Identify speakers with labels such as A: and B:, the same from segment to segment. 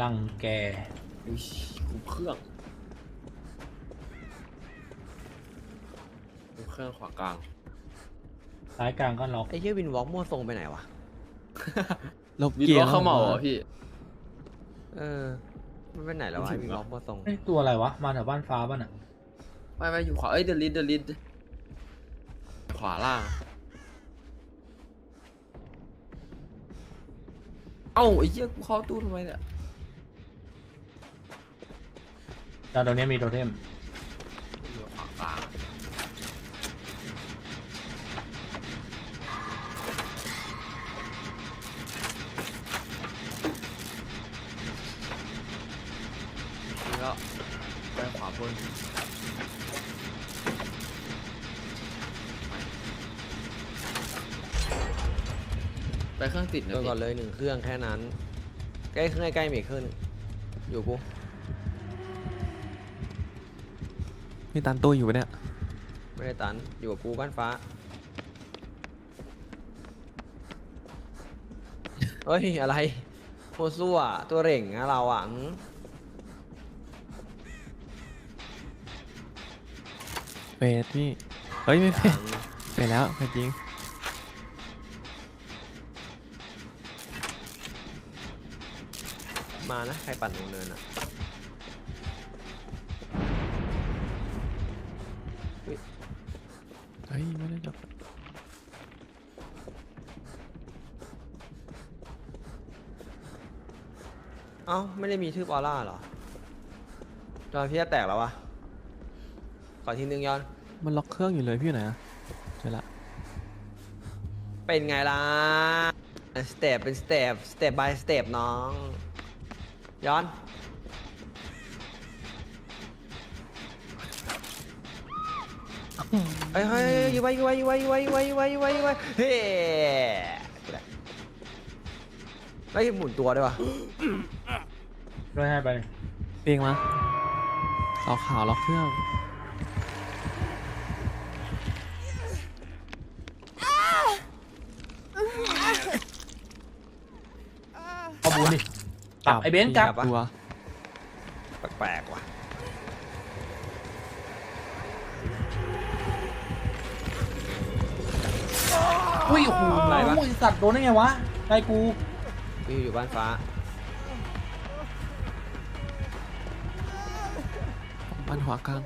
A: ลังแก
B: อุ้ยกูเครื่องกูเครื่องขวากลาง
A: ซ้ายกลางก็ล็อก
C: ไอ้เหี้ยวินวอล์กมั่วทรงไปไหนวะ
D: ลบ
B: วิน
D: เกีย
B: ว่า
D: ร์
B: เขาเหมาเหรอพี่
C: เออ มันไปไหนแล้ววะ
B: ไม่
C: ไอ้
B: ถึง
C: วิน
B: หร
C: ว
B: อ
C: อล์กมั่วทรง
A: เอ้ยตัวอะไรวะ มาแถวบ้านฟ้าป่ะน่ะ
B: ไม่ไม่อยู่ขวา เอ้ยเดลิดเดลิดขวาล่าง เอ้าไอ้เหี้ยกูเข้าตู้ทำไมเนี่ย
A: แต่ตรงนี้มีโทเทม
B: อยู่ขวากลางนี่ก็ไปขวาบนไปเครื่องติดนะ
C: ตัว
B: พี่
C: ก่อนเลยหนึ่งเครื่องแค่นั้น ใกล้เครื่องใกล้ๆมีอีกเครื่องหนึ่งอยู่กู
D: มีตันตู้อยู่ปะเนี่ย
C: ไม่ได้ตัน อยู่กับกูบ้านฟ้า เฮ้ย อะไรโคซั่วตัวเร่งนะเราอะหืม
D: เฟสพี่ เฮ้ยไม่เฟส
C: ยัง
D: เฟสแล้วเฟสจริง
C: มานะ ใครปั่นตรงเนินอะ
D: เฮ้ยไม่ได้จับ
C: เอ้าไม่ได้มีชื่อปอล่าเหรอจอพี่จะแตกแล้ววะขอทีนึงย้อน
D: มันล็อกเครื่องอยู่เลยพี่อยู่ไหนอะเจอละ
C: เป็นไงล่ะสเต็ปเป็นสเต็ปสเต็ป by สเต็ปน้อง ย้อน เฮ้ยเฮ้ยอยู่ไว้อยู่ไว้อยู่ไว้อยู่ไว้อยู่ไว้อยู่ไว้อยู่ไว้อยู่ไว้เฮ้ไอ้ยหมุนตัวด้วยวะ
A: ด้วยให้ไป
D: เปียงมาเสาขาวล็อกเครื่อง
A: เอาบูนดิกลับไอ้เบนซ์กลับ
D: ตัว
C: แปลกๆ
A: อุ้ยโอ้โห
C: อะไรวะ
A: ไอ้สัตว์โดนได้ไงวะใครกู
C: พี่อยู่บ้านฟ้า
D: บ้านขวากลาง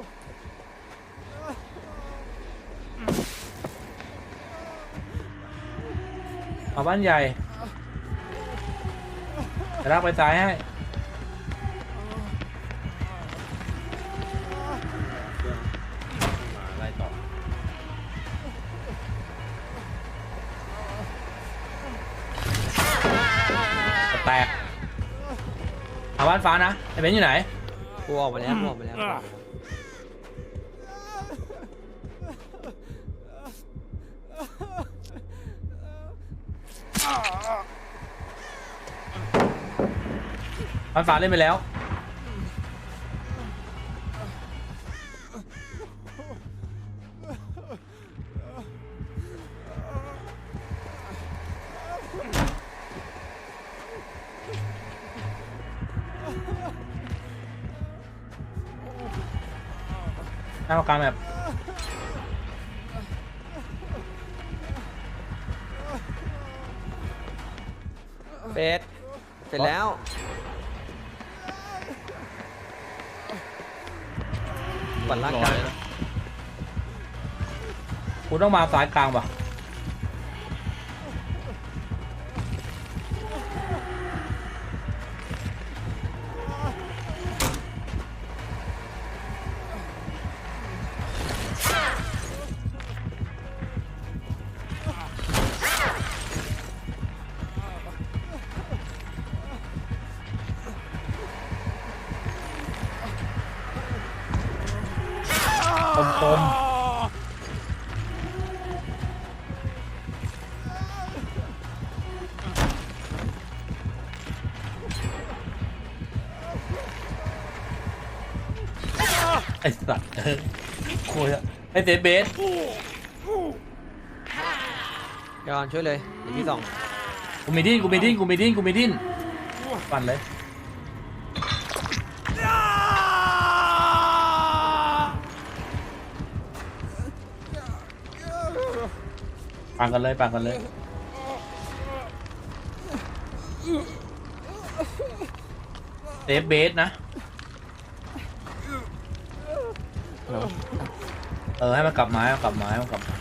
A: เอาบ้านใหญ่จะลากไปซ้ายให้ บ้านฟ้านะไอ้เบนซ์อยู่ไหน
C: กูออกมาแล้วกูออกมาแล้วกูออกมาแล้ว
A: บ้านฟ้าเล่นไปแล้ว หน้ากลางแบบ
C: เฟสเสร็จแล้ว ปั่นล่างกลาง
A: กูต้องมาสายกลางป่ะ ไอ้สัตว์คุยอะไอ้เซฟเบส
C: ยอนช่วยเลยเดี๋ยวพี่สอง
A: กูไม่ดิ้นกูไม่ดิ้นกูไม่ดิ้นกูไม่ดิ้นปั่นเลยปั่นกันเลยปั่นกันเลยเซฟเบสนะ เออให้มันกลับมาให้มันกลับมาให้มันกลับมา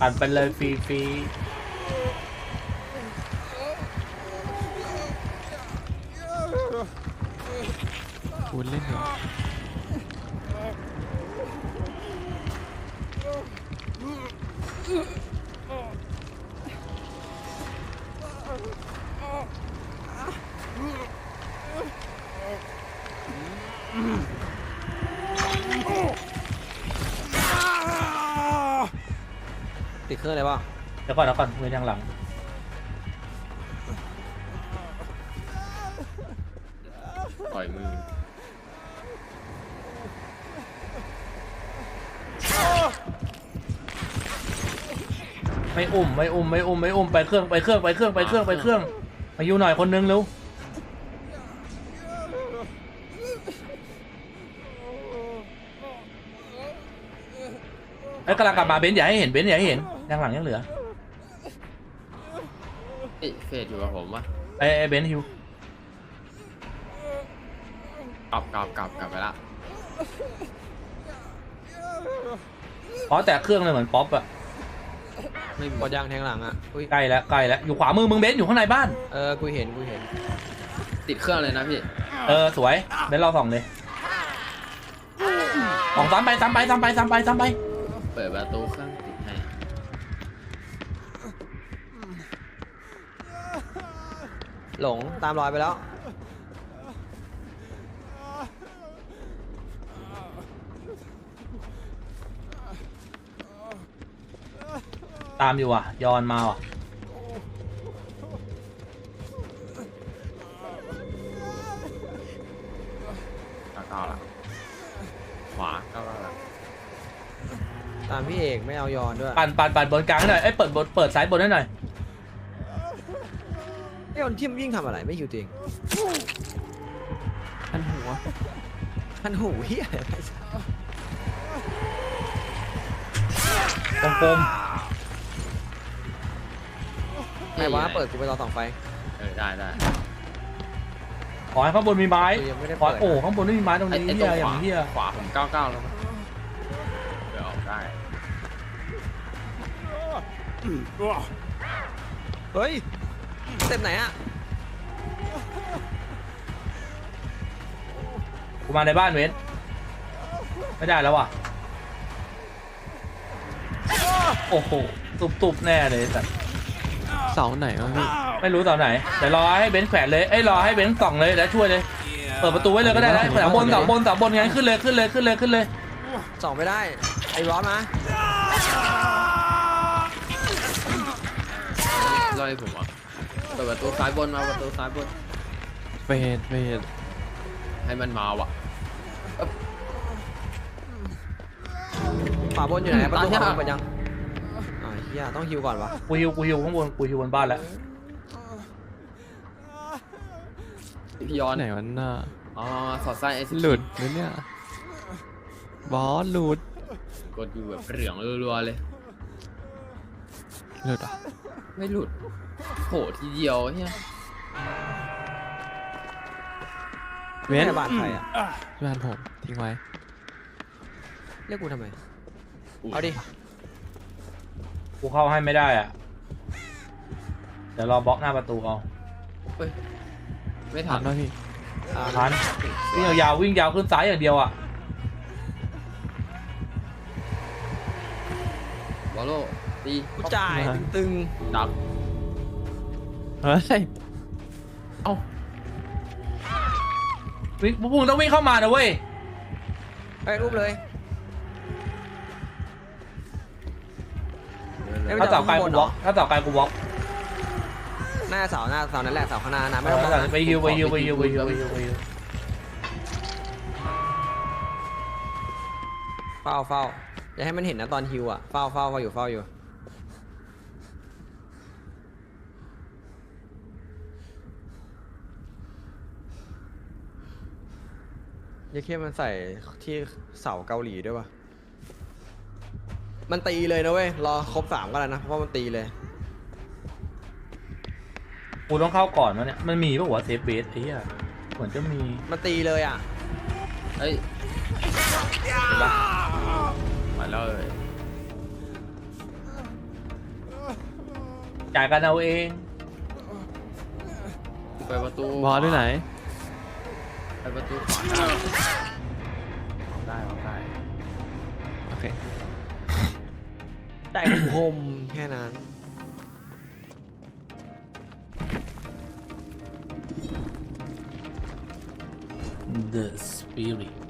A: ปั่นไปเลยฟรีฟรี
D: คูณเล่นเหรอ
C: ติดเครื่องเลยป่ะ
A: เดี๋ยวก่อนเดี๋ยวก่อนมือทางหลัง
B: ปล่อยมือ
A: ไม่อุ้มไม่อุ้มไม่อุ้มไม่อุ้มไปเครื่องไปเครื่องไปเครื่องไปเครื่องไปเครื่องมาอยู่หน่อยคนนึงเร็วไอ้ย กำลังกลับมาเบนซ์อย่าให้เห็นเบนซ์อย่าให้เห็นยังหลังยังเหลือ
B: เอ้ยเฟดอยู่กับผมวะ
A: ไอ้ไอ้เบนซ์ฮิว
B: กลับกลับกลับกลับไปละ
A: อ๋อแต่เครื่องเลยเหมือนป๊อปอะ
B: ไม่มี
C: กดยางแทงหลังอะอุ้ย
A: ใกล้แล้วใกล้แล้วอยู่ขวามือมึงเบนซ์อยู่ข้างในบ้าน
C: เออกูเห็นกูเห็น
B: ติดเครื่องเลยนะพี่
A: เออสวยเบนซ์เราส่องเลยส่องซ้ำไปซ้ำไปซ้ำไปซ้ำไปซ้ำไป
B: เปิดประตูเครื่องติดให้
C: หลงตามรอยไปแล้ว
A: ตามอยู่อะ ยอนมาว่ะ
B: ก้าวก้าวละขวาก้าวก้าวละ
C: ตามพี่เอกไม่เอายอนด้วย
A: ปั่นปั่นปั่นบนกลางให้หน่อยเอ้ยเปิดบนเปิดสายบนให้หน่อย
C: ไอ้คนที่มันยิ่งทำอะไรไม่อยู่จริง
D: อันหัว
C: ท่านหูเฮียอะไร
A: กลม
C: ไหนวะเปิดกูไปรอส่องไฟ
B: เออได้ได้
A: ๆขอให้ข้างบนมีไม้
C: กูยังไม่ได้
A: ขอ
C: เปิด
A: โอ้ข้างบนไม่มีไม้ตรง
B: ไอ้
A: นี้
B: ไอ้
A: เฮี
B: ตร
A: ย
B: ง
A: อ
B: ข
A: ย่าง
B: วา
A: เฮีย
B: ขวาผมก้าวก้าวแล้วมั้ง
C: เฮ้ยเต็มไหนอะ
A: กูมาในบ้านเว้นไม่ได้แล้วว่ะ โอ้โห ตุบตุบๆแน่เลยสัตว์
D: เสาไหนวะพี่
A: ไม่รู้ตอนไหนเดี๋ยวรอให้เบนซ์แขวนเลยเอ้ยรอให้เบนซ์ส่องเลยแล้วช่วยเลย เปิดประตูไว้เลยก็ได้นะแขวนบนเสาบนเสาบนงั้นขึ้นเลยขึ้นเลยขึ้นเลยขึ้นเลย
C: ส่องไม่ได้ ไอ้ร้อนมา
B: รอยผมอะเปิดประตูซ้ายบนมาประตูซ้ายบน
D: เฟดเฟด
B: ให้มันมาว่ะ
C: ขวาบนอยู่ไหนประตู
B: ตาม
C: ขวาบ
B: ยาก
C: นเปิดยังอ่าเฮียต้องฮิวก่อนวะ
A: กูฮิวกูฮิวข้างบนกูฮิวบนบ้านแล้ว
B: พี่ย้อน
D: ไหนวันน่ะ
B: อ๋อสอดไส้ไอ้สิ
D: หลุดหรือเนี่ยบอสหลุด
B: กดอยู่แบบเหลืองรัวๆเลย
D: หลุดอะ
B: ไม่หลุดโหทีเดียวเฮีย
D: เว้น
C: แม่บ้านใครอะ
D: บ้านผมทิ้งไว้
C: เรียกกูทำไม เอาดิ
A: กูเข้าให้ไม่ได้อะ เดี๋ยวรอบล็อกหน้าประตูเอา
B: เฮ้ยไม่
D: ทั
B: ทั
D: น
B: น
D: ด้วยพี่
C: อ่า
A: ทันวิ่งยาวๆวิ่งยาวขึ้นซ้ายอย่างเดียวอะ
B: บอลโล ตี
C: กูจ่ายตึง
B: ดับ
D: เฮ้ย
B: เอ้า
A: วิ่งพวกมึงต้องวิ่งเข้ามานะเว้ย
C: ๆไปรูปเลยเอ้ย
A: ถ้าเสาไกล
C: มัน
A: กู
C: จะ
A: บล็อกถ้าเสาไกลกูบล็อก
C: หน้าเสาหน้าเสานั่นแหละเสาข้างหน้านะไม่ต้องมอง
A: ไปฮิวไปฮิวไปฮิวไปฮิวไปฮิวไปฮิว
C: เฝ้าเฝ้าอย่าให้มันเห็นนะตอนฮิวอะเฝ้าเฝ้าเฝ้าอยู่เฝ้าอยู่ ยาเข้มันใส่ที่เสาเกาหลีด้วยวะมันตีเลยนะเว้ย รอครบสามก็แล้วนะ เพราะว่ามันตีเลย
A: กูต้องเข้าก่อนวะเนี่ยมันมีป่าวะเซฟเบสไอ้เหี้ยเหมือนจะมี
C: มันตีเลยอะ
B: เอ้ยเห็นปะมาเลย
A: จ่ายกันเอาเอง
B: ไปประตู
D: บอสด้วยไหน
B: ไปประตูขวาได้เอาได้
D: โอเค
C: แต่คมแค่นั้น
A: The Spirit